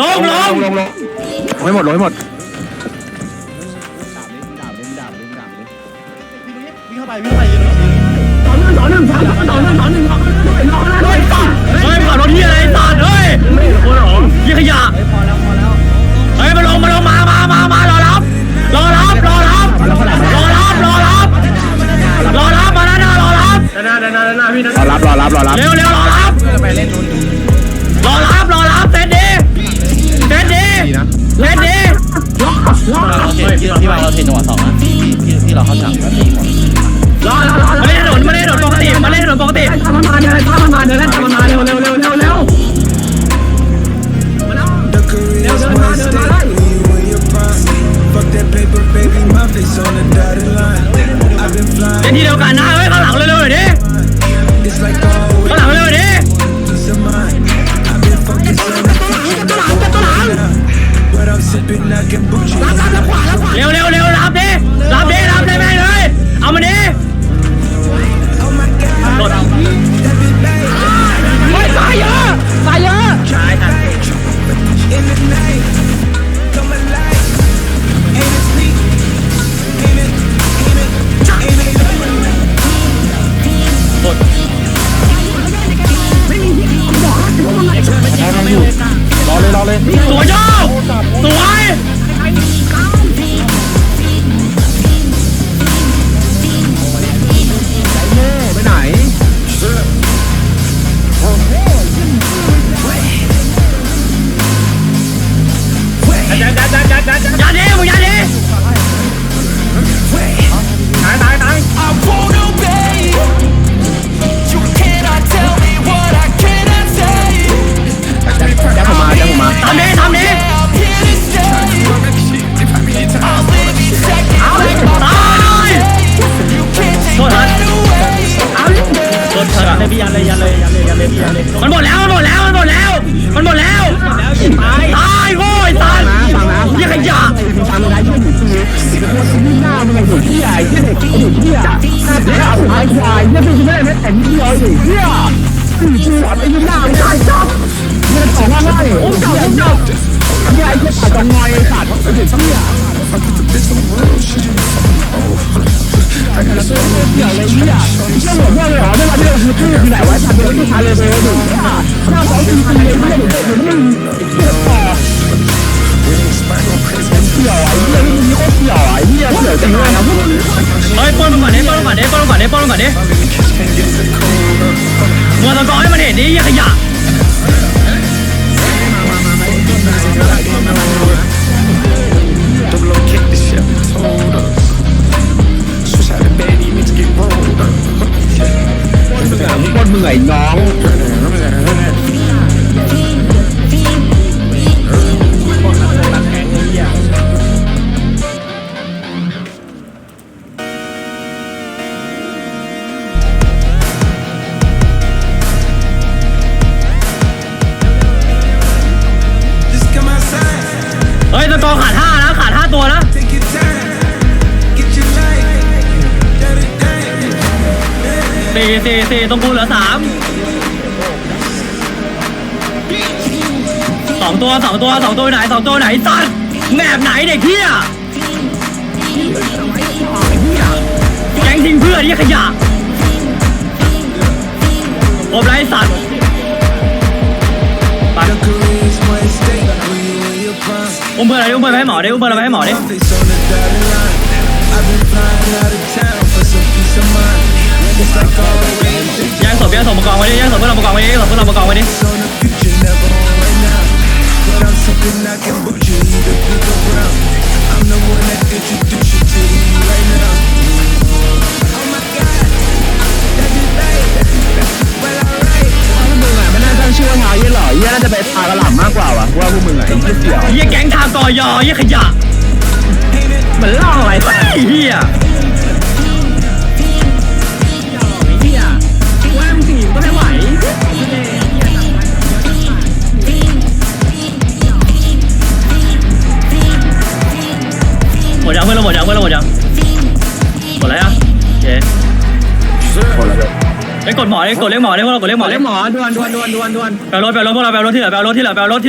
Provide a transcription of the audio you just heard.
ลงลงลงลงไม่หมดลงไม่หมดวิ่งเข้าไปวิ่งเข้าไปยืนเลยเฮ้ยขับรถที่อะไรสัตว์เฮ้ยยี่ขยะเฮ้ยมาลงมาลงมามามามารอรับรอรับรอรับรอรับรอรับรอรับมาหน้าหน้ารอรับรอรับรอรับรอรับเร็วเร็ว เราเข้าถังก็ตีหมดรอรอรอมาเล่นถนนมาเล่นถนนปกติมาเล่นถนนปกติทำมันมาเดินทำมันมาเดินเล่นทำมันมาเร็วเร็วเร็วเร็วเร็วมาแล้วเร็วเดินมาเดินมาได้ Fuck that paper, baby, my face on the dotted line. I've been flying. เป็นที่เดียวกันนะเฮ้ยข้างหลังเร็วๆหน่อยดิ It's like always. ข้างหลังเร็วๆดิ Peace of mind. I've been fucking so much. What I'm sipping, I can boot you. รับรับรับขวารับขวเร็วเร็วเร็วรับดิ ร ยันเลยยันเลยยันเลยยันเลยมันหมดแล้วมันหมดแล้วมันหมดแล้วมันหมดแล้วตายตายโว้ยตายยี่ขยะทำอะไรที่หนูซื้อที่หน้ามึงไอ้หนูที่ใหญ่ที่เด็กที่หนูที่ใหญ่แล้วเอาไอ้ควายเนี่ยเป็นไม่ได้แม้แต่นิดเดียวอยู่เที่ยคือคือไอ้หน้าไม่ได้จับมันของง่ายโอ้จับจับเนี่ยไอ้ที่ขาดจังไงไอ้ขาดไอ้เด็กที่อะเดี๋ยวเลยเนี่ยเชื่อผม ทำเป็นผู้ชายเลยเลยหนูหน้าสองสี่ปีเลยไม่ได้หนูเด็กหนูไม่ โคตรมึงไอ้น้อง สี่สี่สี่ตรงกูเหลือสามสองตัวสองตัวสองตัวไหนสองตัวไหนสัตว์แมบไหนเด็กเที่ยแก๊งทิ้งเพื่อนยี่ขยะผมไรสัตว์ไปอุ้มเพื่อนอะไรอุ้มเพื่อนไปให้หมอดิอุ้มเพื่อนเราไปให้หมอดิ ย่งศพแย่งศพมากองไว้ดิย่งศพเพื่อนเรามากองไว้ดิย่งศพเพื่อนเรามากองไว้ดิ it's on the future, never on right now. But I'm sipping that kombucha, you the bigger brown. I'm the one that introduced you to you right now. Oh my God, that be right. Well, alright. มึงอะไม่น่าตั้งชื่อว่าทายี่หรอยี่น่าจะไปทากระหล่ำมากกว่าว่ะว่าพวกมึงอะไอ้เหี้ยเสี่ยวยี่แก๊งทางกอยอยี่ขยะเหมือนล่ออ้สัสไอ้เฮีย กดหมอเลยกดเรียกหมอเลยพวกเรากดเรียกหมอขอเลเรียยกหมอด่วนด่วนด่วนด่วนด่วน แปลรถแปลรถพวกเราแปลรถที่เหลือแปลรถที่เหลือแปลรถที่เหลือ